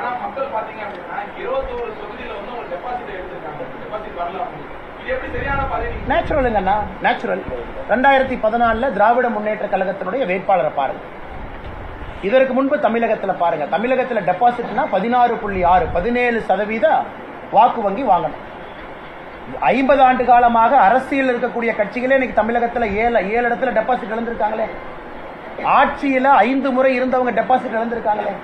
ஆனா மக்கள் பாத்தீங்க அப்படின்னா இருபத்தோரு தொகுதியில வந்து ஒரு டெபாசிட் எடுத்திருக்காங்க. டெபாசிட் வரல நேச்சுரலுங்கண்ணா நேச்சுரல் ரெண்டாயிரத்தி பதினாலுல திராவிட முன்னேற்ற கழகத்தினுடைய வேட்பாளரை பாருங்க. இதற்கு முன்பு தமிழகத்துல பாருங்க. தமிழகத்துல டெபாசிட்னா பதினாறு புள்ளி ஆறு பதினேழு சதவீத வாக்கு வங்கி வாங்கணும். ஐம்பது ஆண்டு காலமாக அரசியல் இருக்கக்கூடிய கட்சிகளே இன்னைக்கு தமிழகத்துல ஏழு ஏழு இடத்துல டெபாசிட் இழந்திருக்காங்களே. ஆட்சியில ஐந்து முறை இருந்தவங்க டெபாசிட் இழந்திருக்காங்களே.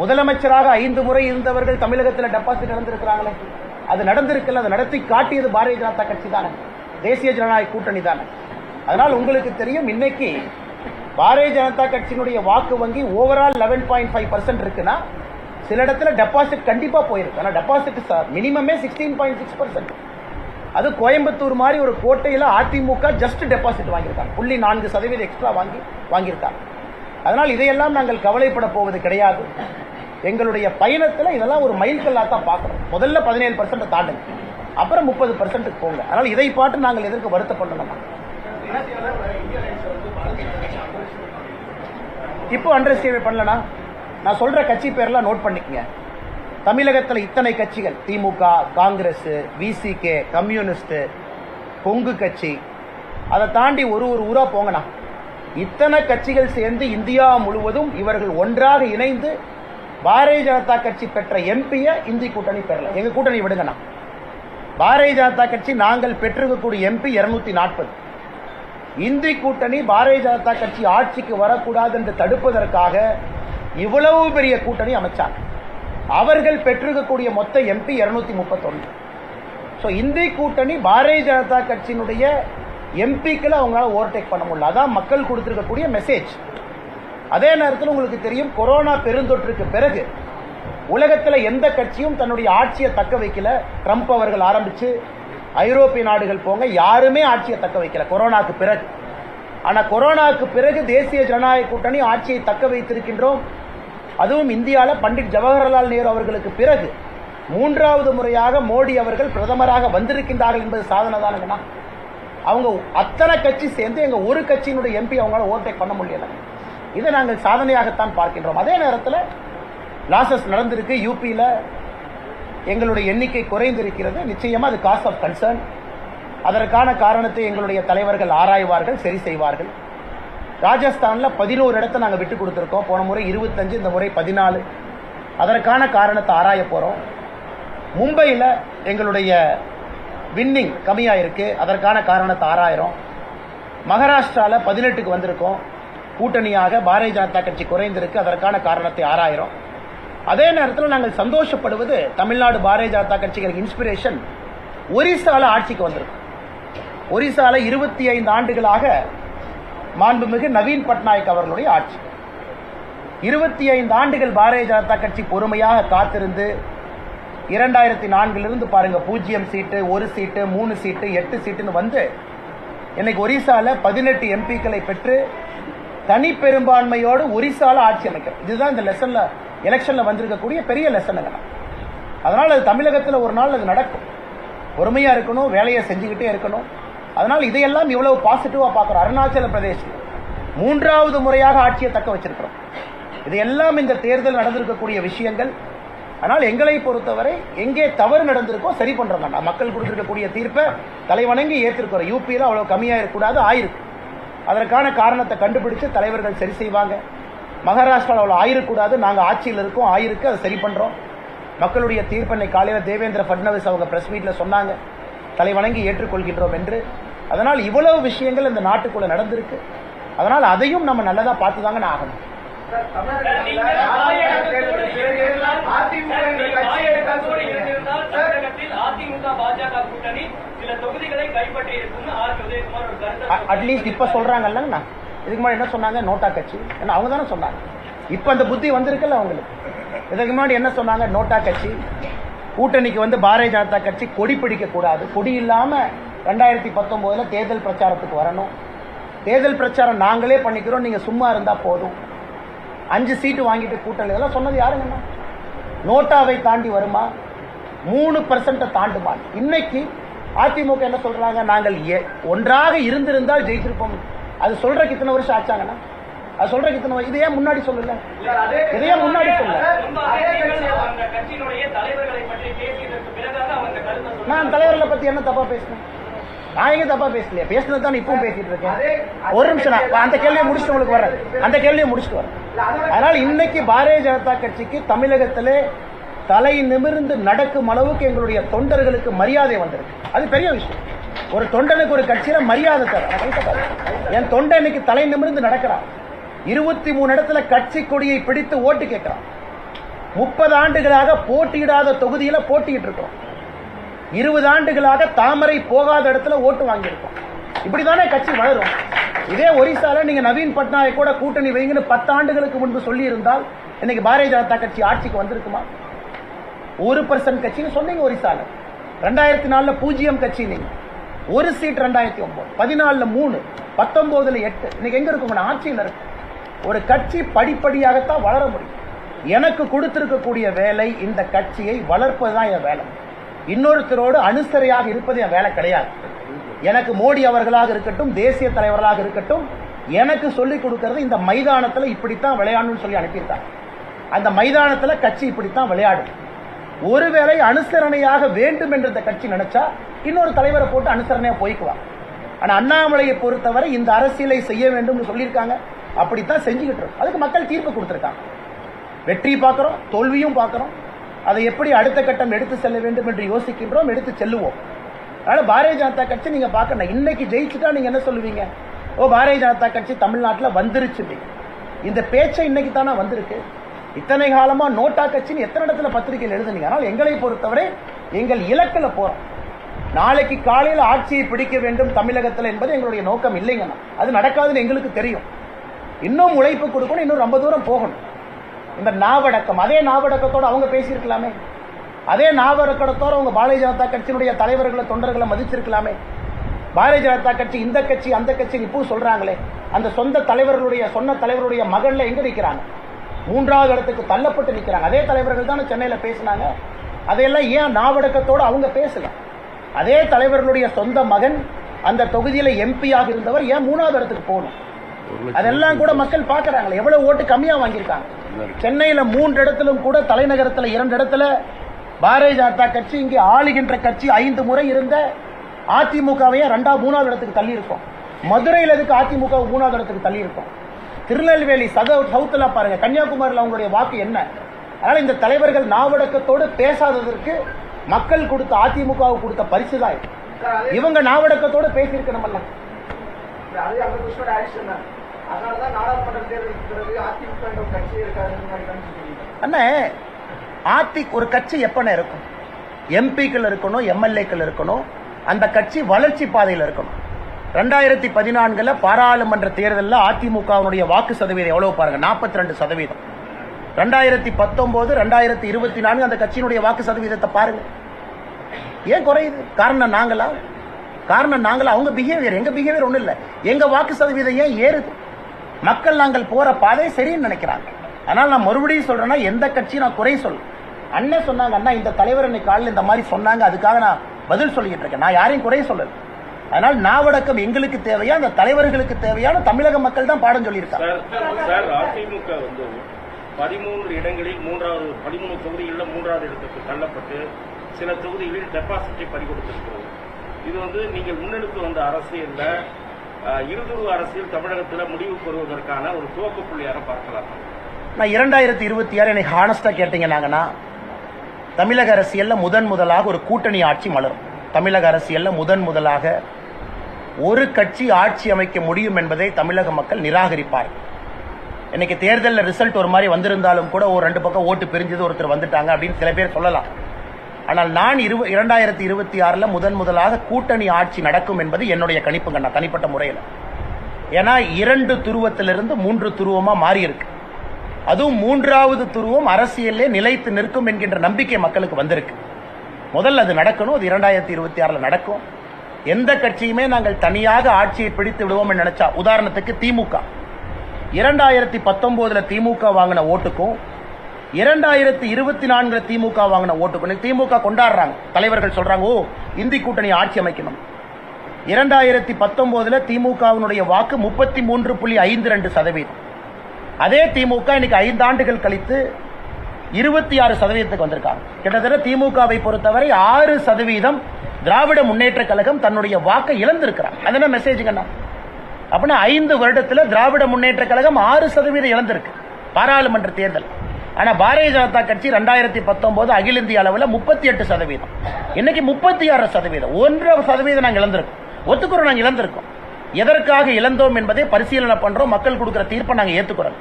முதலமைச்சராக ஐந்து முறை இருந்தவர்கள் தமிழகத்தில் டெபாசிட் நடந்திருக்கிறாங்களே. அது நடந்திருக்கல அதை நடத்தி காட்டியது பாரதிய ஜனதா கட்சி தானே. தேசிய ஜனநாயக கூட்டணி தானே. அதனால் உங்களுக்கு தெரியும் இன்னைக்கு பாரதிய ஜனதா கட்சியினுடைய வாக்கு வங்கி overall eleven point five percent இருக்குன்னா சில இடத்துல டெபாசிட் கண்டிப்பா போயிருக்கு. ஆனால் டெபாசிட் மினிமமே சிக்ஸ்டீன் பாயிண்ட் சிக்ஸ் பர்சன்ட் அது கோயம்புத்தூர் மாதிரி ஒரு கோட்டையில் அதிமுக ஜஸ்ட் டெபாசிட் வாங்கியிருக்காங்க. புள்ளி நான்கு சதவீதம் எக்ஸ்ட்ரா வாங்கி வாங்கியிருக்காங்க. அதனால் இதையெல்லாம் நாங்கள் கவலைப்பட போவது கிடையாது. எங்களுடைய பயணத்துல இதெல்லாம் ஒரு மைல்கல்லா தான் பார்க்கணும். முதல்ல பதினேழு பர்சன்ட் தாண்டுங்க. அப்புறம் முப்பது பர்சன்ட்டுக்கு போங்க. அதனால் இதை பாட்டு நாங்கள் எதற்கு வருத்தப்படணும்? இப்போ அண்டர்ஸ்டேட் பண்ணலனா நான் சொல்ற கட்சி பேர்லாம் நோட் பண்ணிக்கங்க. தமிழகத்தில் இத்தனை கட்சிகள் திமுக காங்கிரஸ் விசிகே கம்யூனிஸ்ட் கொங்கு கட்சி. அதை தாண்டி ஒரு ஒரு ஊரா போங்கண்ணா. இத்தனை கட்சிகள் சேர்ந்து இந்தியா முழுவதும் இவர்கள் ஒன்றாக இணைந்து பாரதிய ஜனதா கட்சி பெற்ற எம்பியை இந்தி கூட்டணி பெறல. எங்க கூட்டணி விடுங்கண்ணா பாரதிய ஜனதா கட்சி நாங்கள் பெற்றிருக்கக்கூடிய எம்பி இருநூத்தி நாற்பது. இந்தி கூட்டணி பாரதிய ஜனதா கட்சி ஆட்சிக்கு வரக்கூடாது என்று தடுப்பதற்காக இவ்வளவு பெரிய கூட்டணி அமைச்சாங்க. அவர்கள் பெற்றிருக்கக்கூடிய மொத்த எம்பி இருநூத்தி முப்பத்தொன்னு. ஸோ இந்தி கூட்டணி பாரதிய ஜனதா கட்சியினுடைய எம்பிக்களை அவங்களால ஓவர்டேக் பண்ண முடியல. அதான் மக்கள் கொடுத்திருக்கக்கூடிய மெசேஜ் அதே நேரத்தில் உங்களுக்கு தெரியும் கொரோனா பெருந்தொற்றுக்கு பிறகு உலகத்தில் எந்த கட்சியும் தன்னுடைய ஆட்சியை தக்க வைக்கல. ட்ரம்ப் அவர்கள் ஆரம்பிச்சு ஐரோப்பிய நாடுகள் போங்க யாருமே ஆட்சியை தக்க வைக்கல கொரோனாக்கு பிறகு. ஆனா கொரோனாக்கு பிறகு தேசிய ஜனநாயக கூட்டணி ஆட்சியை தக்க வைத்திருக்கின்றோம். அதுவும் இந்தியாவில் பண்டிட் ஜவஹர்லால் நேரு அவர்களுக்கு பிறகு. மூன்றாவது முறையாக மோடி அவர்கள் பிரதமராக வந்திருக்கின்றார்கள் என்பது சாதனை தானுங்கண்ணா அவங்க அத்தனை கட்சி சேர்ந்து எங்க ஒரு கட்சியினுடைய எம்பி அவங்களால ஓவர்டேக் பண்ண முடியலை. இதை நாங்கள் சாதனையாகத்தான் பார்க்கின்றோம். அதே நேரத்தில் லாசஸ் நடந்திருக்கு யூபியில் எங்களுடைய எண்ணிக்கை குறைந்திருக்கிறது. நிச்சயமாக அது காஸ் ஆஃப் கன்சர்ன் அதற்கான காரணத்தை எங்களுடைய தலைவர்கள் ஆராய்வார்கள் சரி செய்வார்கள். ராஜஸ்தானில் பதினோரு இடத்த நாங்கள் விட்டு கொடுத்துருக்கோம். போன முறை இருபத்தஞ்சு இந்த முறை பதினாலு. அதற்கான காரணத்தை ஆராய போகிறோம் மும்பையில் எங்களுடைய வின்னிங் கம்மியாக இருக்குது அதற்கான காரணத்தை ஆராயிரம் மகாராஷ்டிராவில் பதினெட்டுக்கு வந்திருக்கோம். கூட்டணியாக பாரதிய ஜனதா கட்சி குறைந்திருக்கு அதற்கான காரணத்தை ஆராயிரம் அதே நேரத்தில் நாங்கள் சந்தோஷப்படுவது தமிழ்நாடு பாரதிய ஜனதா கட்சிகளுக்கு இன்ஸ்பிரேஷன் ஒரிசால ஆட்சிக்கு வந்திருக்கும் ஒரிசால இருபத்தி ஐந்து ஆண்டுகளாக மாண்புமிகு நவீன் பட்நாயக் அவர்களுடைய ஆட்சி. இருபத்தி ஐந்து ஆண்டுகள் பாரதிய ஜனதா கட்சி பொறுமையாக காத்திருந்து இரண்டாயிரத்தி நான்கிலிருந்து பாருங்க பூஜ்ஜியம் சீட்டு ஒரு சீட்டு மூணு சீட்டு எட்டு சீட்டுன்னு வந்து இன்னைக்கு ஒரிசால பதினெட்டு எம்பிக்களை பெற்று தனி பெரும்பான்மையோடு ஒரிசால ஆட்சி அமைக்கும் இதுதான் இந்த லெசன்ல எலெக்ஷன்ல வந்திருக்கக்கூடிய பெரிய லெசனுங்க அதனால அது தமிழகத்தில் ஒரு நாள் அது நடக்கும். பொறுமையா இருக்கணும் வேலையை செஞ்சுக்கிட்டே இருக்கணும். அதனால் இதையெல்லாம் இவ்வளவு பாசிட்டிவா பார்க்கிறோம். அருணாச்சல பிரதேசம் மூன்றாவது முறையாக ஆட்சியை தக்க வச்சிருக்கிறோம். இதையெல்லாம் இந்த தேர்தல் நடந்திருக்கக்கூடிய விஷயங்கள். ஆனால் எங்களை பொறுத்தவரை எங்கே தவறு நடந்திருக்கோ சரி பண்றோம் நான் மக்கள் கொடுத்திருக்கக்கூடிய தீர்ப்பை தலைவணங்கி ஏற்றிருக்கிறோம் யூபியில் அவ்வளவு கம்மியாக இருக்கக்கூடாது ஆயிருக்கு. அதற்கான காரணத்தை கண்டுபிடிச்சு தலைவர்கள் சரி செய்வாங்க. மகாராஷ்டிராவில் அவ்வளோ நாங்கள் ஆட்சியில் இருக்கோம். ஆயிருக்கு அதை சரி பண்ணுறோம் மக்களுடைய தீர்ப்பெண்ணை காலையில் தேவேந்திர ஃபட்னவிஸ் அவங்க பிரஸ் மீட்டில் சொன்னாங்க. தலைவணங்கி ஏற்றுக்கொள்கின்றோம் என்று. அதனால் இவ்வளவு விஷயங்கள் இந்த நாட்டுக்குள்ளே நடந்திருக்கு. அதனால் அதையும் நம்ம நல்லதாக பார்த்து தாங்க நான் ஆகணும். அட்லீஸ்ட் இப்ப சொல்றாங்கல்லங்கண்ணா இதுக்கு முன்னாடி என்ன சொன்னாங்க? நோட்டா கட்சி. ஏன்னா அவங்க தானே சொன்னாங்க. இப்ப அந்த புத்தி வந்திருக்குல்ல அவங்களுக்கு. இதுக்கு முன்னாடி என்ன சொன்னாங்க? நோட்டா கட்சி. கூட்டணிக்கு வந்து பாரதிய ஜனதா கட்சி கொடி பிடிக்க கூடாது. கொடி இல்லாம ரெண்டாயிரத்தி பத்தொன்பதுல தேர்தல் பிரச்சாரத்துக்கு வரணும். தேர்தல் பிரச்சாரம் நாங்களே பண்ணிக்கிறோம். நீங்க சும்மா இருந்தா போதும். அஞ்சு சீட்டு வாங்கிட்டு கூட்டம் இதெல்லாம் சொன்னது யாருங்கண்ணா நோட்டாவை தாண்டி வருமா? மூணு பர்சன்ட்டை தாண்டுமா? இன்னைக்கு அதிமுக என்ன சொல்றாங்க? நாங்கள் ஒன்றாக இருந்திருந்தால் ஜெயித்திருப்போம். அது சொல்றக்கு இத்தனை வருஷம் ஆச்சாங்கண்ணா? அது சொல்றக்கு இத்தனை இதையே முன்னாடி சொல்லல இதையே முன்னாடி சொல்லல நான் தலைவர்களை பத்தி என்ன தப்பா பேசினேன்? நான் எங்க தப்பா பேசலையே? பேசினது தான் இப்பவும் பேசிட்டு இருக்கேன். ஒரு நிமிஷம் அந்த கேள்வியை முடிச்சுட்டு உங்களுக்கு வர்றேன். அந்த கேள்வியை முடிச்சுட்டு வரேன் அதனால் இன்னைக்கு பாரதிய ஜனதா கட்சிக்கு தமிழகத்திலே தலை நிமிர்ந்து நடக்கும் அளவுக்கு எங்களுடைய தொண்டர்களுக்கு மரியாதை வந்திருக்கு. அது பெரிய விஷயம். ஒரு தொண்டனுக்கு ஒரு கட்சியில மரியாதை தர என் தொண்டன் இன்னைக்கு தலை நிமிர்ந்து நடக்கிறான். இருபத்தி மூணு இடத்துல கட்சி கொடியை பிடித்து ஓட்டு கேட்கிறான். முப்பது ஆண்டுகளாக போட்டியிடாத தொகுதியில போட்டியிட்டு இருக்கோம். இருபது ஆண்டுகளாக தாமரை போகாத இடத்துல ஓட்டு வாங்கியிருக்கோம். இப்படிதானே கட்சி வளரும். இதே ஒரிசால நீங்க நவீன் பட்நாயக் கூட கூட்டணி வைங்கன்னு பத்து ஆண்டுகளுக்கு முன்பு சொல்லி இருந்தால் இன்னைக்கு பாரதிய ஜனதா கட்சி ஆட்சிக்கு வந்திருக்குமா? ஒரு பர்சன்ட் கட்சின்னு சொன்னீங்க ஒரிசால. ரெண்டாயிரத்தி நாலுல பூஜ்ஜியம் கட்சி நீங்க ஒரு சீட் ரெண்டாயிரத்தி ஒன்பது. பதினாலுல மூணு. பத்தொன்பதுல எட்டு. இன்னைக்கு எங்க இருக்கும் ஆட்சியில் இருக்கு ஒரு கட்சி படிப்படியாகத்தான் வளர முடியும். எனக்கு கொடுத்திருக்கக்கூடிய வேலை இந்த கட்சியை வளர்ப்பதுதான் என் வேலை. இன்னொருத்தரோடு அனுசரையாக இருப்பது என் வேலை கிடையாது. எனக்கு மோடி அவர்களாக இருக்கட்டும் தேசிய தலைவர்களாக இருக்கட்டும் எனக்கு சொல்லிக் கொடுக்கறது இந்த மைதானத்தில் இப்படித்தான் விளையாடணும்னு சொல்லி அனுப்பியிருக்காங்க. அந்த மைதானத்தில் கட்சி இப்படித்தான் விளையாடும். ஒருவேளை அனுசரணையாக வேண்டும் என்று இந்த கட்சி நினைச்சா இன்னொரு தலைவரை போட்டு அனுசரணையாக போய்க்குவாங்க. ஆனால் அண்ணாமலையை பொறுத்தவரை இந்த அரசியலை செய்ய வேண்டும்னு சொல்லியிருக்காங்க. அப்படித்தான் செஞ்சுக்கிட்டு இருக்கோம். அதுக்கு மக்கள் தீர்ப்பு கொடுத்துருக்காங்க. வெற்றி பார்க்குறோம் தோல்வியும் பார்க்குறோம். அதை எப்படி அடுத்த கட்டம் எடுத்து செல்ல வேண்டும் என்று யோசிக்கின்றோம் எடுத்து செல்லுவோம். அதனால பாரதிய ஜனதா கட்சி நீங்க பார்க்கணும். இன்னைக்கு ஜெயிச்சுட்டா நீங்க என்ன சொல்லுவீங்க? ஓ பாரதிய ஜனதா கட்சி தமிழ்நாட்டில் வந்துருச்சு இந்த பேச்சை இன்னைக்கு தானே வந்திருக்கு? இத்தனை காலமா நோட்டா கட்சின்னு எத்தனை இடத்துல பத்திரிகையில் எழுதுனீங்க? ஆனால் எங்களை பொறுத்தவரை எங்கள் இலக்கில் போறோம். நாளைக்கு காலையில் ஆட்சியை பிடிக்க வேண்டும் தமிழகத்தில் என்பது எங்களுடைய நோக்கம் இல்லைங்கண்ணா அது நடக்காதுன்னு எங்களுக்கு தெரியும். இன்னும் உழைப்பு கொடுக்கணும் இன்னும் ரொம்ப தூரம் போகணும். இந்த நாவடக்கம் அதே நாவடக்கத்தோட அவங்க பேசியிருக்கலாமே. அதே நாவடக்கத்தோட அவங்க பாரதிய ஜனதா கட்சியினுடைய தலைவர்களை தொண்டர்களை மதிச்சிருக்கலாமே. பாரதிய ஜனதா கட்சி இந்த கட்சி அந்த கட்சி இப்போ சொல்றாங்களே. அந்த சொந்த தலைவர்களுடைய சொன்ன தலைவருடைய மகள்ல எங்க நிக்கிறாங்க? மூன்றாவது இடத்துக்கு தள்ளப்பட்டு நிக்கிறாங்க. அதே தலைவர்கள் தானே சென்னையில பேசினாங்க. அதையெல்லாம் ஏன் நாவடக்கத்தோட அவங்க பேசல? அதே தலைவர்களுடைய சொந்த மகன் அந்த தொகுதியில எம்பியாக இருந்தவர் ஏன் மூணாவது இடத்துக்கு போகணும்? அதெல்லாம் கூட மக்கள் பாக்குறாங்களே. எவ்வளவு ஓட்டு கம்மியா வாங்கியிருக்காங்க? சென்னையில மூன்று இடத்திலும் கூட தலைநகரத்துல இரண்டு இடத்துல பாரதிய ஜனதா கட்சி இங்கே ஆளுகின்ற கட்சி ஐந்து முறை இருந்த அதிமுகவையே ரெண்டா மூணாவது இடத்துக்கு தள்ளி இருக்கும் மதுரையில் எதுக்கு அதிமுக மூணாவது இடத்துக்கு தள்ளி இருக்கும் திருநெல்வேலி சத சவுத்துல பாருங்க கன்னியாகுமரியில் அவங்களுடைய வாக்கு என்ன? அதனால இந்த தலைவர்கள் நாவடக்கத்தோடு பேசாததற்கு மக்கள் கொடுத்த அதிமுகவுக்கு கொடுத்த பரிசு தான் இவங்க நாவடக்கத்தோடு பேசியிருக்கணுமல்ல. அண்ணே ஆத்தி ஒரு கட்சி எப்பன இருக்கும். எம்பிக்கள் இருக்கணும் எம்எல்ஏக்கள் இருக்கணும் அந்த கட்சி வளர்ச்சி பாதையில் இருக்கணும். ரெண்டாயிரத்தி பதினான்குல பாராளுமன்ற தேர்தலில் அதிமுகவினுடைய வாக்கு சதவீதம் எவ்வளவு பாருங்க? நாற்பத்தி ரெண்டு சதவீதம். ரெண்டாயிரத்தி பத்தொன்பது ரெண்டாயிரத்தி இருபத்தி நான்கு அந்த கட்சியினுடைய வாக்கு சதவீதத்தை பாருங்க. ஏன் குறையுது? காரணம் நாங்களா? காரணம் நாங்களா? அவங்க பிஹேவியர் எங்க பிஹேவியர் ஒன்றும் இல்லை. எங்க வாக்கு சதவீதம் ஏன் ஏறுது? மக்கள் நாங்கள் போற பாதை சரின்னு நினைக்கிறாங்க. ஆனால் நான் மறுபடியும் சொல்றேன்னா எந்த கட்சியும் நான் குறை சொல்ல அண்ணன் சொன்னாங்க அண்ணா இந்த தலைவர் இன்னைக்கு காலையில் இந்த மாதிரி சொன்னாங்க அதுக்காக நான் பதில் சொல்லிட்டு இருக்கேன். நான் யாரையும் குறை சொல்லல. அதனால் நாவடக்கம் எங்களுக்கு தேவையா அந்த தலைவர்களுக்கு தேவையான தமிழக மக்கள் தான் பாடம் சொல்லியிருக்காங்க. அதிமுக வந்து பதிமூன்று இடங்களில் மூன்றாவது பதிமூணு தொகுதிகளில் மூன்றாவது இடத்துக்கு தள்ளப்பட்டு சில தொகுதிகளில் டெபாசிட்டை பறிகொடுத்திருக்கிறது. இது வந்து நீங்கள் முன்னெடுத்து வந்த அரசியல்ல இருதுருவ அரசியல் தமிழகத்தில் முடிவுக்கு வருவதற்கான ஒரு துவக்க புள்ளியாக பார்க்கலாம். நான் இரண்டாயிரத்தி இருபத்தி ஆறு எனக்கு ஹானஸ்டா கேட்டீங்கன்னாங்கன்னா தமிழக அரசியலில் முதன் முதலாக ஒரு கூட்டணி ஆட்சி மலரும். தமிழக அரசியலில் முதன் முதலாக ஒரு கட்சி ஆட்சி அமைக்க முடியும் என்பதை தமிழக மக்கள் நிராகரிப்பார்கள். இன்னைக்கு தேர்தலில் ரிசல்ட் ஒரு மாதிரி வந்திருந்தாலும் கூட ஒரு ரெண்டு பக்கம் ஓட்டு பிரிஞ்சது ஒருத்தர் வந்துட்டாங்க அப்படின்னு சில பேர் சொல்லலாம். ஆனால் நான் இரு இரண்டாயிரத்தி இருபத்தி ஆறில் முதன் முதலாக கூட்டணி ஆட்சி நடக்கும் என்பது என்னுடைய கணிப்புங்க நான் தனிப்பட்ட முறையில். ஏன்னா இரண்டு துருவத்திலிருந்து மூன்று துருவமாக மாறி இருக்கு அதுவும் மூன்றாவது துருவம் அரசியலே நிலைத்து நிற்கும் என்கின்ற நம்பிக்கை மக்களுக்கு வந்திருக்கு. முதல்ல அது நடக்கணும் அது இரண்டாயிரத்தி இருபத்தி ஆறுல நடக்கும். எந்த கட்சியுமே நாங்கள் தனியாக ஆட்சியை பிடித்து விடுவோம் நினைச்சா உதாரணத்துக்கு திமுக. இரண்டாயிரத்தி பத்தொன்பதுல திமுக வாங்கின ஓட்டுக்கும் இரண்டாயிரத்தி இருபத்தி நான்குல திமுக வாங்கின ஓட்டுக்கும் திமுக கொண்டாடுறாங்க. தலைவர்கள் சொல்றாங்க ஓ இந்தி கூட்டணி ஆட்சி அமைக்கணும். இரண்டாயிரத்தி பத்தொன்பதுல திமுகவினுடைய வாக்கு முப்பத்தி மூன்று புள்ளி ஐந்து ரெண்டு சதவீதம். அதே திமுக இன்னைக்கு ஐந்து ஆண்டுகள் கழித்து இருபத்தி ஆறு சதவீதத்துக்கு வந்திருக்காங்க. கிட்டத்தட்ட திமுகவை பொறுத்தவரை ஆறு சதவீதம் திராவிட முன்னேற்ற கழகம் தன்னுடைய வாக்கை இழந்திருக்கிறாங்க. அது என்ன மெசேஜுங்கண்ணா அப்படின்னா ஐந்து வருடத்தில் திராவிட முன்னேற்ற கழகம் ஆறு சதவீதம் இழந்திருக்கு. பாராளுமன்ற தேர்தல். ஆனால் பாரதிய ஜனதா கட்சி ரெண்டாயிரத்தி பத்தொன்பது அகில இந்திய அளவில் முப்பத்தி எட்டு சதவீதம். இன்னைக்கு முப்பத்தி ஆறு சதவீதம். ஒன்றரை சதவீதம் நாங்கள் இழந்திருக்கோம். ஒத்துக்குறோம் நாங்கள் இழந்திருக்கோம். எதற்காக இழந்தோம் என்பதை பரிசீலனை பண்றோம் மக்கள் கொடுக்கிற தீர்ப்பை நாங்கள் ஏத்துக்கிறோம்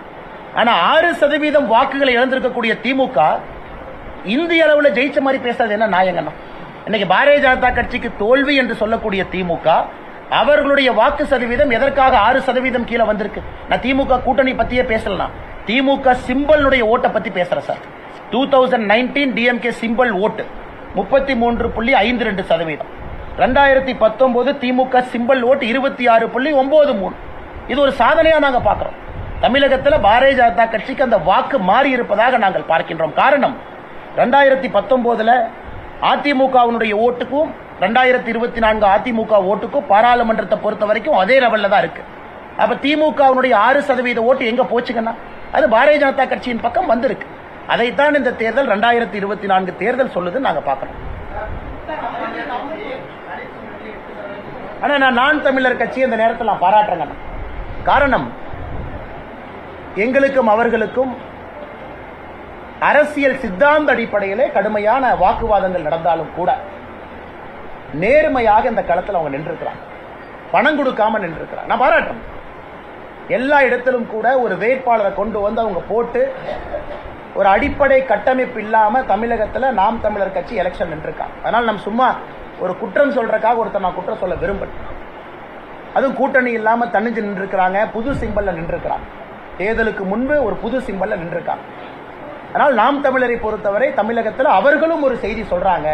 ஆனா ஆறு சதவீதம் வாக்குகளை இழந்திருக்கக்கூடிய திமுக இந்திய அளவில் ஜெயிச்ச மாதிரி பேசுறது என்ன நியாயங்கண்ணா? இன்னைக்கு பாரதிய ஜனதா கட்சிக்கு தோல்வி என்று சொல்லக்கூடிய திமுக அவர்களுடைய வாக்கு சதவீதம் எதற்காக ஆறு சதவீதம் கீழே வந்திருக்கு? நான் திமுக கூட்டணி பத்தியே பேசலாம் திமுக சிம்பலுடைய ஓட்டை பத்தி பேசுறேன் sir. Two thousand nineteen DMK symbol ஓட்டு முப்பத்தி மூன்று புள்ளி ஐந்து ரெண்டு சதவீதம். ரெண்டாயிரத்தி பத்தொன்பது திமுக சிம்பல் ஓட்டு இருபத்தி ஆறு புள்ளி ஒன்பது மூணு. இது ஒரு சாதனையா நாங்க பார்க்கிறோம். தமிழகத்தில் பாரதிய ஜனதா கட்சிக்கு அந்த வாக்கு மாறி இருப்பதாக நாங்கள் பார்க்கின்றோம். காரணம் ரெண்டாயிரத்தி பத்தொன்பதுல அதிமுகவினுடைய ஓட்டுக்கும் ரெண்டாயிரத்தி இருபத்தி நான்கு அதிமுக ஓட்டுக்கும் பாராளுமன்றத்தை பொறுத்த வரைக்கும் அதே லெவலில் தான் இருக்கு. அப்ப திமுகவினுடைய ஆறு சதவீத ஓட்டு எங்க போச்சுங்கன்னா அது பாரதிய ஜனதா கட்சியின் பக்கம் வந்திருக்கு. அதைத்தான் இந்த தேர்தல் ரெண்டாயிரத்தி இருபத்தி நான்கு தேர்தல் சொல்லுது நாங்க பார்க்கிறோம். ஆனா நான் நான் தமிழர் கட்சி இந்த நேரத்தில் நான் பாராட்டுறேங்க காரணம் எங்களுக்கும் அவர்களுக்கும் அரசியல் சித்தாந்த அடிப்படையிலே கடுமையான வாக்குவாதங்கள் நடந்தாலும் கூட நேர்மையாக இந்த களத்தில் அவங்க நின்றுக்கிறாங்க பணம் கொடுக்காம நின்றுக்கிறாங்க நான் பாராட்டும் எல்லா இடத்திலும் கூட ஒரு வேட்பாளரை கொண்டு வந்து அவங்க போட்டு ஒரு அடிப்படை கட்டமைப்பு இல்லாம தமிழகத்துல நாம் தமிழர் கட்சி எலெக்ஷன் நின்றுருக்காங்க அதனால் நம்ம சும்மா ஒரு குற்றம் சொல்றதுக்காக ஒருத்தர் நான் குற்றம் சொல்ல விரும்புறேன் அதுவும் கூட்டணி இல்லாம தனிஞ்சு நின்றுக்கிறாங்க புது சிம்பல்ல நின்றுக்கிறாங்க தேர்தலுக்கு முன்பு ஒரு புது சிம்பல்ல நின்றுருக்காங்க. அதனால் நாம் தமிழரை பொறுத்தவரை தமிழகத்தில் அவர்களும் ஒரு செய்தி சொல்றாங்க.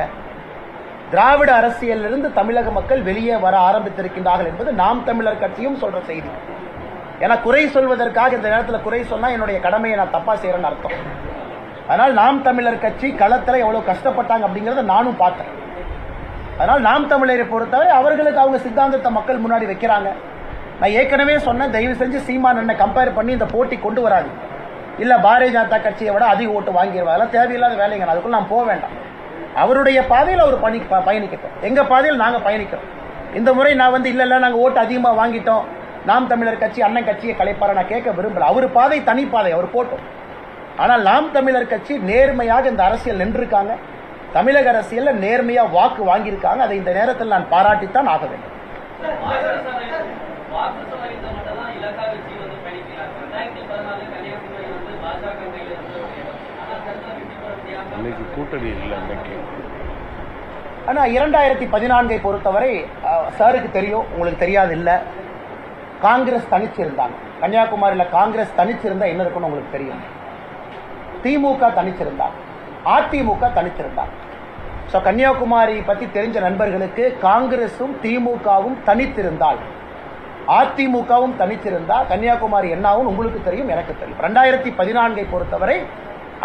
திராவிட அரசியலிருந்து தமிழக மக்கள் வெளியே வர ஆரம்பித்திருக்கின்றார்கள் என்பது நாம் தமிழர் கட்சியும் சொல்ற செய்தி. ஏன்னா குறை சொல்வதற்காக இந்த நேரத்தில் குறை சொன்னா என்னுடைய கடமையை நான் தப்பா செய்யறேன்னு அர்த்தம். அதனால் நாம் தமிழர் கட்சி களத்தில் எவ்வளவு கஷ்டப்பட்டாங்க அப்படிங்கறத நானும் பார்த்தேன். அதனால் நாம் தமிழரை பொறுத்தவரை அவர்களுக்கு அவங்க சித்தாந்தத்தை மக்கள் முன்னாடி வைக்கிறாங்க. நான் ஏற்கனவே சொன்னேன் தயவு செஞ்சு சீமான் என்ன கம்பேர் பண்ணி இந்த போட்டி கொண்டு வராது. இல்லை பாரதிய ஜனதா கட்சியை விட அதிக ஓட்டு வாங்கிடுவாங்க அதெல்லாம் தேவையில்லாத வேலைங்க அதுக்குள்ள நான் போக வேண்டாம். அவருடைய பாதையில் அவர் பணி ப- பயணிக்கட்டும். எங்கள் பாதையில் நாங்கள் பயணிக்கிறோம். இந்த முறை நான் வந்து இல்லை இல்லை நாங்கள் ஓட்டு அதிகமாக வாங்கிட்டோம். நாம் தமிழர் கட்சி அண்ணன் கட்சியை கலைப்பார நான் கேட்க விரும்பல. அவர் பாதை தனி பாதை அவர் போட்டோம். ஆனால் நாம் தமிழர் கட்சி நேர்மையாக இந்த அரசியல் நின்றுருக்காங்க. தமிழக அரசியல்ல நேர்மையா வாக்கு வாங்கியிருக்காங்க. அதை இந்த நேரத்தில் நான் பாராட்டித்தான் ஆக வேண்டும். இன்னைக்கு கூட்டணி இல்லை இன்னைக்கு. ஆனா இரண்டாயிரத்தி பதினான்கை பொறுத்தவரை சாருக்கு தெரியும் உங்களுக்கு தெரியாது இல்ல காங்கிரஸ் தனிச்சிருந்தாங்க. கன்னியாகுமரியில காங்கிரஸ் தனிச்சிருந்தா என்ன இருக்குன்னு உங்களுக்கு தெரியும். திமுக தனிச்சிருந்தாங்க அதிமுக தனித்திருந்தார். ஸோ கன்னியாகுமரி பற்றி தெரிஞ்ச நண்பர்களுக்கு காங்கிரஸும் திமுகவும் தனித்திருந்தால் அதிமுகவும் தனித்திருந்தால் கன்னியாகுமரி என்னாவும் உங்களுக்கு தெரியும் எனக்கு தெரியும். ரெண்டாயிரத்தி பதினான்கை பொறுத்தவரை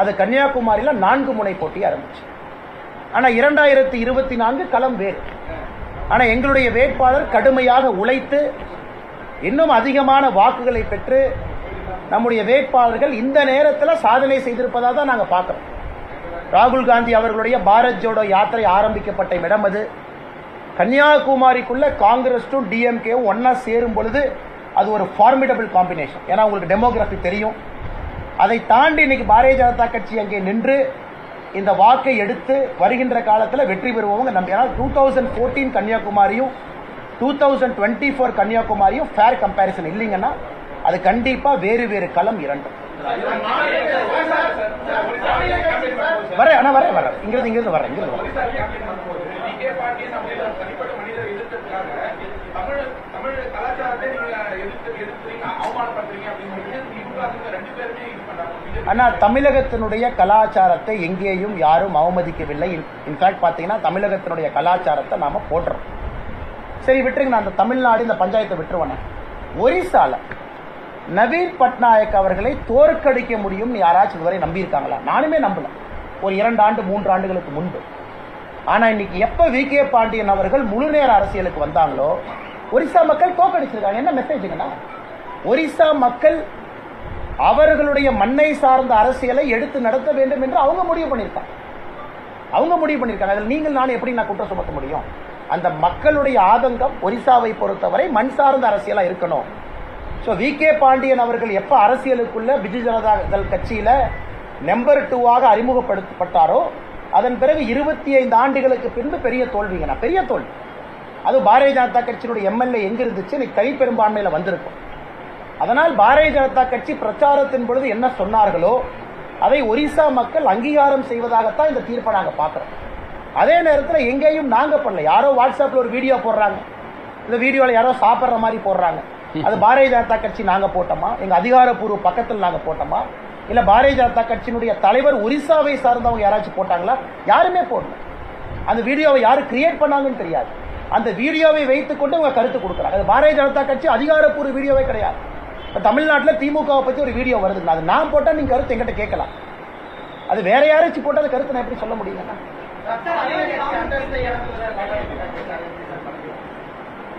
அது கன்னியாகுமரியில் நான்கு முனை போட்டி ஆரம்பிச்சு. ஆனால் இரண்டாயிரத்தி இருபத்தி நான்கு களம் வேறு. ஆனால் எங்களுடைய வேட்பாளர் கடுமையாக உழைத்து இன்னும் அதிகமான வாக்குகளை பெற்று நம்முடைய வேட்பாளர்கள் இந்த நேரத்தில் சாதனை செய்திருப்பதாக தான் நாங்கள் பார்க்குறோம். ராகுல் காந்தி அவர்களுடைய பாரத் ஜோடோ யாத்திரை ஆரம்பிக்கப்பட்ட இடம் அது. கன்னியாகுமரிக்குள்ள காங்கிரஸும் டிஎம்கேவும் ஒன்னா சேரும் பொழுது அது ஒரு ஃபார்மிடபிள் காம்பினேஷன் ஏன்னா உங்களுக்கு டெமோகிராஃபி தெரியும். அதை தாண்டி இன்னைக்கு பாரதிய ஜனதா கட்சி அங்கே நின்று இந்த வாக்கை எடுத்து வருகின்ற காலத்தில் வெற்றி பெறுவோங்க நம்ம ஏன்னா டூ தௌசண்ட் ஃபோர்டீன் கன்னியாகுமரியும் டூ தௌசண்ட் டுவெண்ட்டி ஃபோர் கன்னியாகுமரியும் ஃபேர் கம்பேரிசன் இல்லைங்கன்னா அது கண்டிப்பாக வேறு வேறு களம் இரண்டும். வரேன் அண்ணா வரேன் வரேன் இங்கிருந்து இங்கிருந்து வரேன் இங்கிருந்து வரேன் அண்ணா தமிழகத்தினுடைய கலாச்சாரத்தை எங்கேயும் யாரும் அவமதிக்கவில்லை. இன்ஃபேக்ட் பார்த்தீங்கன்னா தமிழகத்தினுடைய கலாச்சாரத்தை நாம போடுறோம் சரி விட்டுருங்க நான் அந்த தமிழ்நாடு இந்த பஞ்சாயத்தை விட்டுருவேன் ஒரிசால நவீன் பட்நாயக் அவர்களை தோற்கடிக்க முடியும் யாராச்சும் இதுவரை நம்பியிருக்காங்களா? நானுமே நம்பல. ஒரு இரண்டு ஆண்டு மூன்று ஆண்டுகளுக்கு முன்பு. ஆனா இன்னைக்கு எப்ப வி. கே. பாண்டியன் அவர்கள் முழு நேர அரசியலுக்கு வந்தாங்களோ ஒரிசா மக்கள் தோற்கடிச்சிருக்காங்க. என்ன மெசேஜுங்கண்ணா ஒரிசா மக்கள் அவர்களுடைய மண்ணை சார்ந்த அரசியலை எடுத்து நடத்த வேண்டும் என்று அவங்க முடிவு பண்ணியிருக்காங்க. அவங்க முடிவு பண்ணியிருக்காங்க. அதில் நீங்கள் நான் எப்படி நான் குற்றம் சுமத்த முடியும்? அந்த மக்களுடைய ஆதங்கம் ஒரிசாவை பொறுத்தவரை மண் சார்ந்த அரசியலா இருக்கணும். ஸோ வி கே பாண்டியன் அவர்கள் எப்போ அரசியலுக்குள்ள பிஜு ஜனதா தள் கட்சியில் நம்பர் டூவாக அறிமுகப்படுத்தப்பட்டாரோ அதன் பிறகு இருபத்தி ஐந்து ஆண்டுகளுக்கு பின்பு பெரிய தோல்விங்கண்ணா பெரிய தோல்வி. அது பாரதிய ஜனதா கட்சியினுடைய எம்எல்ஏ எங்க இருந்துச்சு? இன்னைக்கு தனி பெரும்பான்மையில் வந்திருக்கும். அதனால் பாரதிய ஜனதா கட்சி பிரச்சாரத்தின் பொழுது என்ன சொன்னார்களோ அதை ஒரிசா மக்கள் அங்கீகாரம் செய்வதாகத்தான் இந்த தீர்ப்பை நாங்கள் பார்க்குறோம். அதே நேரத்தில் எங்கேயும் நாங்கள் பண்ணல. யாரோ வாட்ஸ்அப்பில் ஒரு வீடியோ போடுறாங்க. இந்த வீடியோவில் யாரோ சாப்பிட்ற மாதிரி போடுறாங்க. அது பாரதிய ஜனதா கட்சி நாங்க போட்டோமா? எங்க அதிகாரப்பூர்வ பக்கத்தில் நாங்க போட்டோமா? இல்ல பாரதிய ஜனதா கட்சியினுடைய தலைவர் ஒரிசாவை சார்ந்தவங்க யாராச்சும் போட்டாங்களா? யாருமே போடல. அந்த வீடியோவை யாரு கிரியேட் பண்ணாங்கன்னு தெரியாது. அந்த வீடியோவை வைத்துக்கொண்டு அவங்க கருத்து கொடுக்குறாங்க. அது பாரதிய ஜனதா கட்சி அதிகாரப்பூர்வ வீடியோவே கிடையாது. இப்போ தமிழ்நாட்டில் திமுகவை பற்றி ஒரு வீடியோ வருதுங்க அது நான் போட்டால் நீங்கள் கருத்து எங்கிட்ட கேட்கலாம். அது வேற யாராச்சும் போட்டால் அந்த கருத்து நான் எப்படி சொல்ல முடியுங்க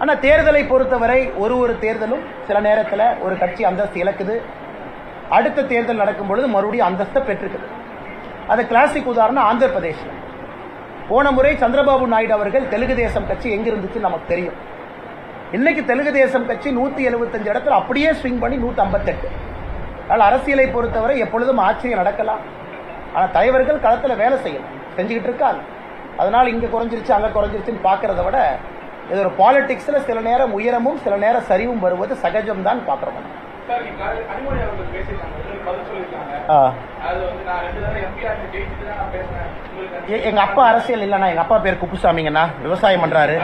ஆனால் தேர்தலை பொறுத்தவரை ஒரு ஒரு தேர்தலும் சில நேரத்தில் ஒரு கட்சி அந்தஸ்து இழக்குது. அடுத்த தேர்தல் நடக்கும் பொழுது மறுபடியும் அந்தஸ்தை பெற்றுக்குது அது கிளாசிக் உதாரணம் ஆந்திர பிரதேஷ்ல போன முறை சந்திரபாபு நாயுடு அவர்கள் தெலுங்கு தேசம் கட்சி எங்க இருந்துச்சுன்னு நமக்கு தெரியும். இன்னைக்கு தெலுங்கு தேசம் கட்சி நூத்தி எழுபத்தஞ்சு இடத்துல அப்படியே ஸ்விங் பண்ணி நூத்தி ஐம்பத்தெட்டு அதனால் அரசியலை பொறுத்தவரை எப்பொழுதும் ஆச்சரியம் நடக்கலாம். ஆனால் தலைவர்கள் களத்தில் வேலை செய்யணும். செஞ்சுக்கிட்டு இருக்காங்க. அதனால இங்க குறைஞ்சிருச்சு அங்க குறைஞ்சிருச்சுன்னு பாக்குறத விட இது ஒரு பாலிடிக்ஸ்ல சில நேரம் உயரமும் சில நேரம் சரிவும் வருவது சகஜம் தான் எ- எங்க அப்பா அரசியல் இல்லைண்ணா. எங்க அப்பா பேர் குப்புசாமிங்கண்ணா. விவசாயம் பண்றாரு.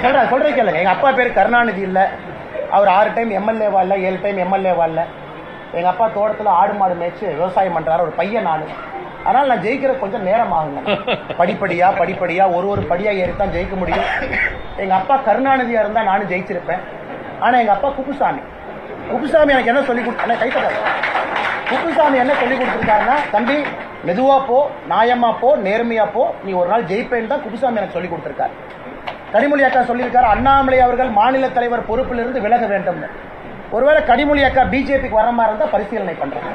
சொல்றேன் சொல்றேன் கேளுங்க. எங்க அப்பா பேர் கருணாநிதி இல்ல. அவர் ஆறு டைம் எம்எல்ஏவா இல்ல ஏழு டைம் எம்எல்ஏவா இல்ல. எங்க அப்பா தோட்டத்துல ஆடு மாடு மேய்ச்சு விவசாயம் பண்றாரு. ஒரு பையன் நானு. ஆனால் நான் ஜெயிக்கிற கொஞ்சம் நேரம் ஆகுங்க. படிப்படியா படிப்படியா ஒரு ஒரு படியா ஏறித்தான் ஜெயிக்க முடியும். எங்க அப்பா கருணாநிதியா இருந்தா நானும் ஜெயிச்சிருப்பேன். ஆனா எங்க அப்பா குப்புசாமி. குப்புசாமி எனக்கு என்ன சொல்லி கொடுத்தா கைத்தட்டாரு குப்புசாமி என்ன சொல்லி கொடுத்துருக்காருன்னா தம்பி மெதுவா போ நியாயமா போ நேர்மையா போ. நீ ஒரு நாள் ஜெயிப்பேன்னு தான் குப்புசாமி எனக்கு சொல்லி கொடுத்துருக்காரு. கனிமொழி அக்கா சொல்லியிருக்காரு அண்ணாமலை அவர்கள் மாநில தலைவர் பொறுப்பிலிருந்து விலக வேண்டும்னு. ஒருவேளை கனிமொழி அக்கா பிஜேபிக்கு வர மாதிரி இருந்தா பரிசீலனை பண்றேன்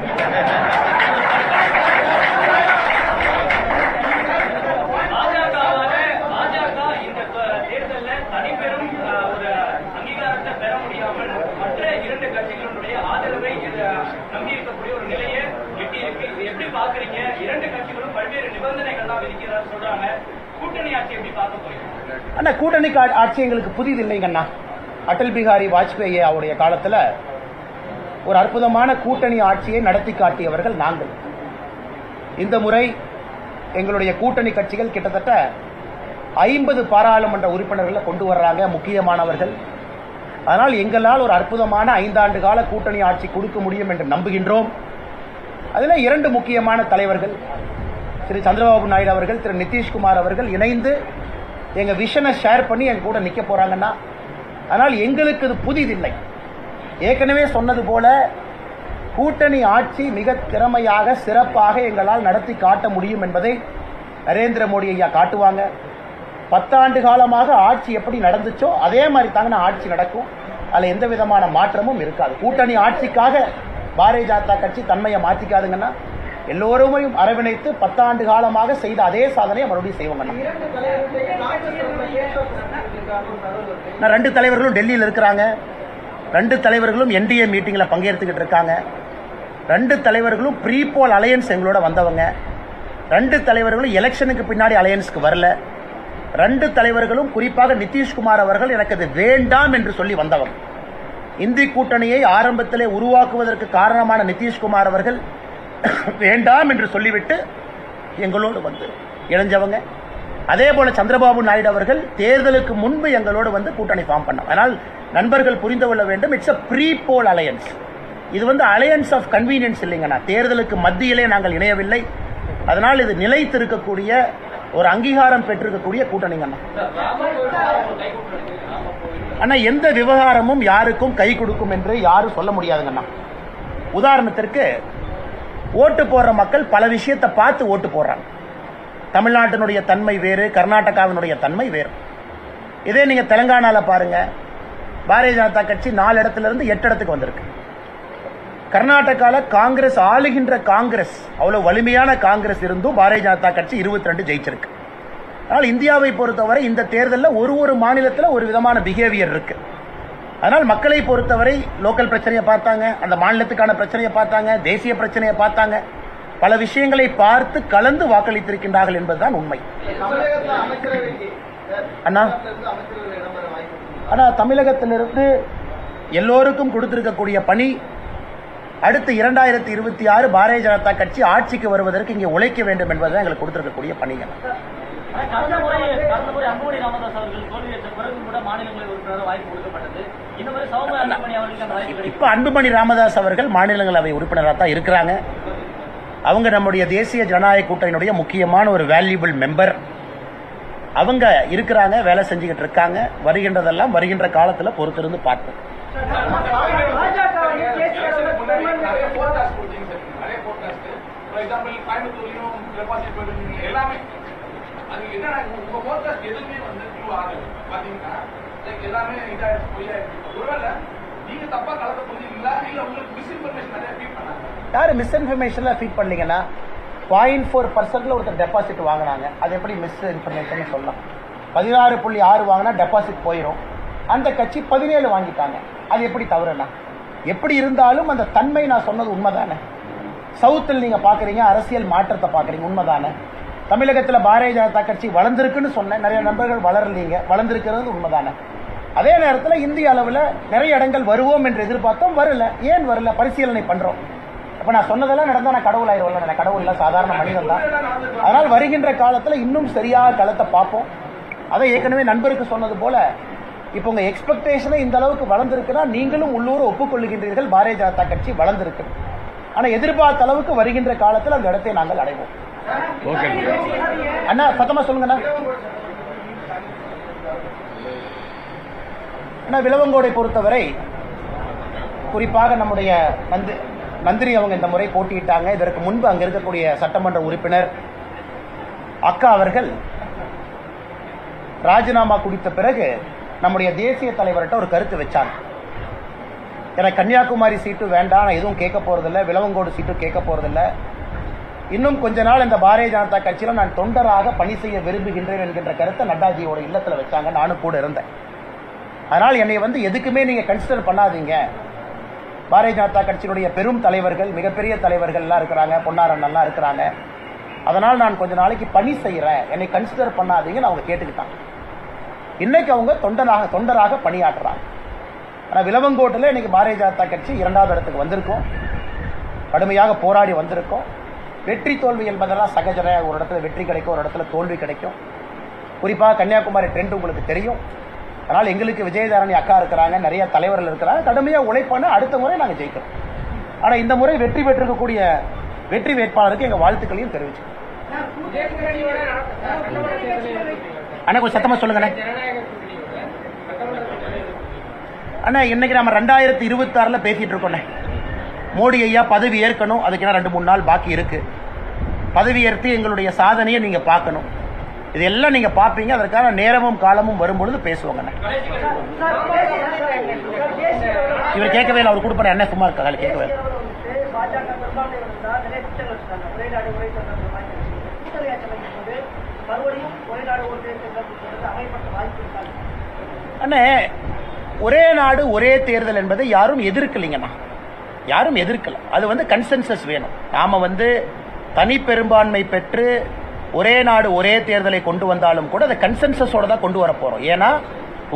பாஜகவால பாஜக இந்த த- தேர்தல்ல தனிப்பெரும் அஹ், ஒரு அங்கீகாரத்தை பெற முடியாமல் மற்ற இரண்டு கட்சிகளுடைய ஆதரவை அஹ், நம்பி இருக்கக்கூடிய ஒரு நிலையை எட்டியிருக்கு இது எப்படி பாக்குறீங்க இரண்டு கட்சிகளும் பல்வேறு நிபந்தனைகள்லாம் விதிக்கிறார் சொல்றாங்க. கூட்டணி ஆட்சி எப்படி பார்க்க போறீங்க அண்ணா கூட்டணி ஆட்சி எங்களுக்கு புதிது இல்லைங்கண்ணா அடல் பிகாரி வாஜ்பேயி அவருடைய காலத்துல ஒரு அற்புதமான கூட்டணி ஆட்சியை நடத்தி காட்டியவர்கள் நாங்கள். இந்த முறை எங்களுடைய கூட்டணி கட்சிகள் கிட்டத்தட்ட ஐம்பது பாராளுமன்ற உறுப்பினர்களை கொண்டு வர்றாங்க முக்கியமானவர்கள். அதனால் எங்களால் ஒரு அற்புதமான ஐந்தாண்டு கால கூட்டணி ஆட்சி கொடுக்க முடியும் என்று நம்புகின்றோம். அதில் இரண்டு முக்கியமான தலைவர்கள் திரு சந்திரபாபு நாயுடு அவர்கள் திரு நிதிஷ்குமார் அவர்கள் இணைந்து எங்கள் விஷனை ஷேர் பண்ணி எங்கள் கூட நிற்க போகிறாங்கன்னா ஆனால் எங்களுக்கு இது புதிதில்லை. ஏற்கனவே சொன்னது போல கூட்டணி ஆட்சி மிக திறமையாக சிறப்பாக எங்களால் நடத்தி காட்ட முடியும் என்பதை நரேந்திர மோடி ஐயா காட்டுவாங்க. பத்தாண்டு காலமாக ஆட்சி எப்படி நடந்துச்சோ அதே மாதிரி தாங்க ஆட்சி நடக்கும். அதில் எந்த விதமான மாற்றமும் இருக்காது. கூட்டணி ஆட்சிக்காக பாரதிய ஜனதா கட்சி தன்மையை மாற்றிக்காதுங்கன்னா எல்லோருமையும் அரவணைத்து பத்தாண்டு காலமாக செய்த அதே சாதனையை மறுபடியும் செய்வோங்கண்ணா நான் ரெண்டு தலைவர்களும் டெல்லியில் இருக்கிறாங்க. ரெண்டு தலைவர்களும் என்டிஏ மீட்டிங்கில் பங்கேற்றுக்கிட்டு இருக்காங்க. ரெண்டு தலைவர்களும் ப்ரீபோல் அலையன்ஸ் எங்களோட வந்தவங்க. ரெண்டு தலைவர்களும் எலெக்ஷனுக்கு பின்னாடி அலையன்ஸ்க்கு வரல. ரெண்டு தலைவர்களும் குறிப்பாக நிதிஷ்குமார் அவர்கள் எனக்கு அது வேண்டாம் என்று சொல்லி வந்தவங்க. இந்தி கூட்டணியை ஆரம்பத்திலே உருவாக்குவதற்கு காரணமான நிதிஷ்குமார் அவர்கள் வேண்டாம் என்று சொல்லிவிட்டு எங்களோடு வந்து இணைஞ்சவங்க. அதே போல சந்திரபாபு நாயுடு அவர்கள் தேர்தலுக்கு முன்பு எங்களோடு வந்து கூட்டணி ஃபார்ம் பண்ணோம் அதனால் நண்பர்கள் புரிந்து கொள்ள வேண்டும் it's a pre poll alliance இது வந்து அலையன்ஸ் ஆஃப் கன்வீனியன்ஸ் இல்லைங்கண்ணா. தேர்தலுக்கு மத்தியிலே நாங்கள் இணையவில்லை. அதனால் இது நிலைத்திருக்கக்கூடிய ஒரு அங்கீகாரம் பெற்றிருக்கக்கூடிய கூட்டணிங்கண்ணா. ஆனால் எந்த விவகாரமும் யாருக்கும் கை கொடுக்கும் என்று யாரும் சொல்ல முடியாதுங்கண்ணா. உதாரணத்திற்கு ஓட்டு போடுற மக்கள் பல விஷயத்தை பார்த்து ஓட்டு போடுறாங்க. தமிழ்நாட்டினுடைய தன்மை வேறு கர்நாடகாவினுடைய தன்மை வேறு. இதே நீங்கள் தெலங்கானாவில் பாருங்கள் பாரதிய ஜனதா கட்சி நாலு இடத்துல இருந்து எட்டு இடத்துக்கு வந்திருக்கு. கர்நாடகாவில் காங்கிரஸ் ஆளுகின்ற காங்கிரஸ் அவ்வளோ வலிமையான காங்கிரஸ் இருந்தும் பாரதிய ஜனதா கட்சி இருபத்தி ரெண்டு ஜெயிச்சிருக்கு. அதனால் இந்தியாவை பொறுத்தவரை இந்த தேர்தலில் ஒரு ஒரு மாநிலத்தில் ஒரு விதமான பிஹேவியர் இருக்கு. அதனால் மக்களை பொறுத்தவரை லோக்கல் பிரச்சனையை பார்த்தாங்க அந்த மாநிலத்துக்கான பிரச்சனையை பார்த்தாங்க தேசிய பிரச்சனையை பார்த்தாங்க. பல விஷயங்களை பார்த்து கலந்து வாக்களித்திருக்கின்றார்கள் என்பதுதான் உண்மை. அண்ணா? ஆனா தமிழகத்திலிருந்து எல்லோருக்கும் கொடுத்திருக்கக்கூடிய பணி அடுத்து இரண்டாயிரத்தி இருபத்தி ஆறு பாரதிய ஜனதா கட்சி ஆட்சிக்கு வருவதற்கு இங்கே உழைக்க வேண்டும் என்பதுதான் எங்களுக்கு கொடுத்திருக்கக்கூடிய பணிகள். கடந்த முறை கடந்த முறை அன்புமணி ராமதாஸ் அவர்கள் தோல்வியேற்ற பிறகு கூட மாநிலங்களை உறுப்பினராக வாய்ப்பு கொடுக்கப்பட்டது. இந்த முறை சௌமியா அன்புமணி அவர்களுக்கு அந்த வாய்ப்பு கிடைக்கும் இப்ப அன்புமணி ராமதாஸ் அவர்கள் மாநிலங்களவை உறுப்பினராக தான் இருக்கிறாங்க. அவங்க நம்முடைய தேசிய ஜனநாயக கூட்டணியினுடைய முக்கியமான ஒரு வேல்யூபிள் மெம்பர் அவங்க இருக்கிறாங்க வேலை செஞ்சுக்கிட்டு இருக்காங்க. வருகின்றதெல்லாம் வருகின்ற காலத்துல பொறுத்திருந்து பார்ப்போம். எல்லாமே அது என்னன்னா உங்க forecast எதுவுமே வந்து ப்ரூவ் ஆகுது பாத்தீங்கன்னா like எல்லாமே இதாயிடுச்சு, பொய்யாயிடுச்சு. ஒருவேளை நீங்க தப்பா கலக்க புரிஞ்சுங்களா இல்ல உங்களுக்கு மிஸ்இன்ஃபர்மேஷன் நிறைய ஃபீட் பண்ணாங்க யாரு மிஸ்இன்ஃபர்மேஷன்ல ஃபீட் பண்ணீங்கன்னா பாயிண்ட் ஃபோர் பர்சன்ட்ல ஒருத்தர் டெபாசிட் வாங்கினாங்க. அது எப்படி மிஸ் இன்ஃபர்மேஷன் சொல்லலாம். பதினாறு புள்ளி ஆறு வாங்கினா டெபாசிட் போயிடும் அந்த கட்சி பதினேழு வாங்கிட்டாங்க. அது எப்படி தவறுனா? எப்படி இருந்தாலும் அந்த தன்மை நான் சொன்னது உண்மைதானே? சவுத்தில் நீங்கள் பார்க்குறீங்க அரசியல் மாற்றத்தை பார்க்குறீங்க உண்மைதானே? தமிழகத்தில் பாரதிய ஜனதா கட்சி வளர்ந்துருக்குன்னு சொன்னேன். நிறைய நண்பர்கள் வளரலீங்க. வளர்ந்துருக்கிறது உண்மைதானே. அதே நேரத்தில் இந்திய அளவில் நிறைய இடங்கள் வருவோம் என்று எதிர்பார்த்தோம். வரல. ஏன் வரல? பரிசீலனை பண்ணுறோம் இப்போ நான் சொன்னதெல்லாம் நடந்தால் நான் கடவுள் ஆயிடுவல நான் கடவுள் இல்லை சாதாரண மனிதன் தான். அதனால் வருகின்ற காலத்தில் இன்னும் சரியாக களத்தை பார்ப்போம். அதை ஏற்கனவே நண்பருக்கு சொன்னது போல இப்போ உங்கள் எக்ஸ்பெக்டேஷனை இந்த அளவுக்கு வளர்ந்துருக்குன்னா நீங்களும் உள்ளூர ஒப்புக்கொள்ளுகின்றீர்கள். பாரதிய ஜனதா கட்சி வளர்ந்துருக்கு. ஆனால் எதிர்பார்த்த அளவுக்கு வருகின்ற காலத்தில் அந்த இடத்தை நாங்கள் அடைவோம். ஓகே அண்ணா சத்தமா சொல்லுங்கண்ணா. அண்ணா விலவங்கோடை பொறுத்தவரை குறிப்பாக நம்முடைய நந்தி நந்தினி அவங்க இந்த முறை போட்டியிட்டாங்க. இதற்கு முன்பு அங்க இருக்கக்கூடிய சட்டமன்ற உறுப்பினர் அக்கா அவர்கள் ராஜினாமா குடித்த பிறகு நம்முடைய தேசிய தலைவர்கிட்ட ஒரு கருத்து வச்சாங்க. எனக்கு கன்னியாகுமரி சீட்டு வேண்டாம் நான் எதுவும் கேட்க போறதில்ல. விளவங்கோடு சீட்டும் கேட்க போறதில்லை. இன்னும் கொஞ்ச நாள் இந்த பாரதிய ஜனதா கட்சியில நான் தொண்டராக பணி செய்ய விரும்புகின்றேன் என்கின்ற கருத்தை நட்டாஜியோட இல்லத்துல வச்சாங்க. நானும் கூட இருந்தேன். அதனால் என்னை வந்து எதுக்குமே நீங்க கன்சிடர் பண்ணாதீங்க. பாரதிய ஜனதா கட்சியினுடைய பெரும் தலைவர்கள் மிகப்பெரிய தலைவர்கள் எல்லாம் இருக்கிறாங்க பொன்னாரண்ணெல்லாம் இருக்கிறாங்க. அதனால் நான் கொஞ்ச நாளைக்கு பணி செய்கிறேன் என்னை கன்சிடர் பண்ணாதீங்கன்னு அவங்க கேட்டுக்கிட்டாங்க இன்னைக்கு அவங்க தொண்டராக தொண்டராக பணியாற்றுறாங்க. ஆனால் விலவங்கோட்டில் இன்னைக்கு பாரதிய ஜனதா கட்சி இரண்டாவது இடத்துக்கு வந்திருக்கோம். கடுமையாக போராடி வந்திருக்கோம். வெற்றி தோல்வி என்பதெல்லாம் சகஜன ஒரு இடத்துல வெற்றி கிடைக்கும் ஒரு இடத்துல தோல்வி கிடைக்கும். குறிப்பாக கன்னியாகுமரி ட்ரெண்ட் உங்களுக்கு தெரியும். அதனால் எங்களுக்கு விஜயதாரணி அக்கா இருக்கிறாங்க நிறைய தலைவர்கள் இருக்கிறாங்க. கடுமையாக உழைப்பான அடுத்த முறை நாங்கள் ஜெயிக்கிறோம். ஆனால் இந்த முறை வெற்றி பெற்றிருக்கக்கூடிய வெற்றி வேட்பாளருக்கு எங்கள் வாழ்த்துக்களையும் தெரிவிச்சு அண்ணா கொஞ்சம் சத்தமாக சொல்லுங்கண்ணே. அண்ணா இன்னைக்கு நம்ம ரெண்டாயிரத்தி இருபத்தி பேசிகிட்டு பேசிட்டு இருக்கோண்ணே. மோடி ஐயா பதவி ஏற்கணும். அதுக்கு என்ன ரெண்டு மூணு நாள் பாக்கி இருக்கு. பதவி ஏற்று எங்களுடைய சாதனையை நீங்க பார்க்கணும். இதெல்லாம் நீங்க பார்ப்பீங்க. அதற்கான நேரமும் காலமும் வரும்பொழுது பேசுவாங்க இவர் கேட்கவே இல்லை. அவர் கொடுப்பாரு. என்ன சும்மா இருக்கா கேட்கவே அண்ணே ஒரே நாடு ஒரே தேர்தல் என்பதை யாரும் எதிர்க்கலைங்கண்ணா. யாரும் எதிர்க்கல. அது வந்து கன்சென்சஸ் வேணும். நாம வந்து தனி பெரும்பான்மை பெற்று ஒரே நாடு ஒரே தேர்தலை கொண்டு வந்தாலும் கூட அதை கன்சென்சஸோட தான் கொண்டு வர போறோம். ஏன்னா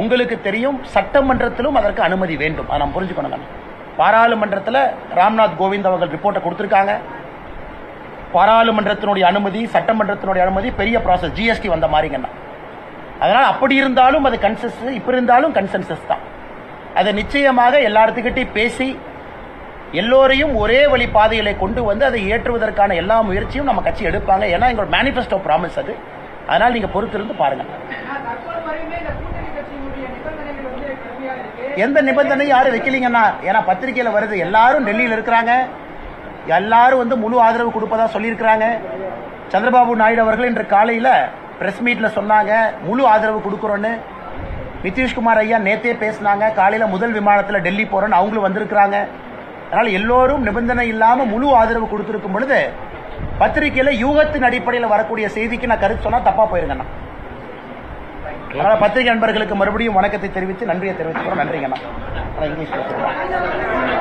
உங்களுக்கு தெரியும் சட்டமன்றத்திலும் அதற்கு அனுமதி வேண்டும். அதை நம்ம புரிஞ்சுக்கணும் பாராளுமன்றத்தில் ராம்நாத் கோவிந்த் அவர்கள் ரிப்போர்ட்டை கொடுத்துருக்காங்க. பாராளுமன்றத்தினுடைய அனுமதி சட்டமன்றத்தினுடைய அனுமதி பெரிய ப்ராசஸ் ஜிஎஸ்டி வந்த மாதிரிங்கண்ணா அதனால் அப்படி இருந்தாலும் அது கன்சென்சஸ் இப்போ இருந்தாலும் கன்சென்சஸ் தான். அதை நிச்சயமாக எல்லாத்துக்கிட்டையும் பேசி எல்லோரையும் ஒரே வழி பாதையில கொண்டு வந்து அதை ஏற்றுவதற்கான எல்லா முயற்சியும் நம்ம கட்சி எடுப்பாங்க. ஏன்னா எங்களோட மேனிஃபெஸ்டோ ப்ராமிஸ் அது. அதனால நீங்க பொறுத்திருந்து பாருங்க. எந்த நிபந்தனையும் யாரும் வைக்கலீங்கன்னா ஏன்னா பத்திரிகையில வருது. எல்லாரும் டெல்லியில் இருக்கிறாங்க. எல்லாரும் வந்து முழு ஆதரவு கொடுப்பதா சொல்லியிருக்கிறாங்க. சந்திரபாபு நாயுடு அவர்கள் இன்று காலையில பிரஸ் மீட்ல சொன்னாங்க. முழு ஆதரவு கொடுக்குறோன்னு. நிதிஷ்குமார் ஐயா நேத்தே பேசினாங்க. காலையில முதல் விமானத்துல டெல்லி போறோன்னு அவங்களும் வந்திருக்கிறாங்க. அதனால் எல்லோரும் நிபந்தனை இல்லாமல் முழு ஆதரவு கொடுத்துருக்கும் பொழுது பத்திரிகையில் யூகத்தின் அடிப்படையில் வரக்கூடிய செய்திக்கு நான் கருத்து சொன்னால் தப்பாக போயிருங்கண்ணா அதனால் பத்திரிகை நண்பர்களுக்கு மறுபடியும் வணக்கத்தை தெரிவித்து நன்றியை தெரிவித்துக்கிறோம் நன்றிங்கண்ணா ஆனா இங்கிலீஷ் பேசுறேன்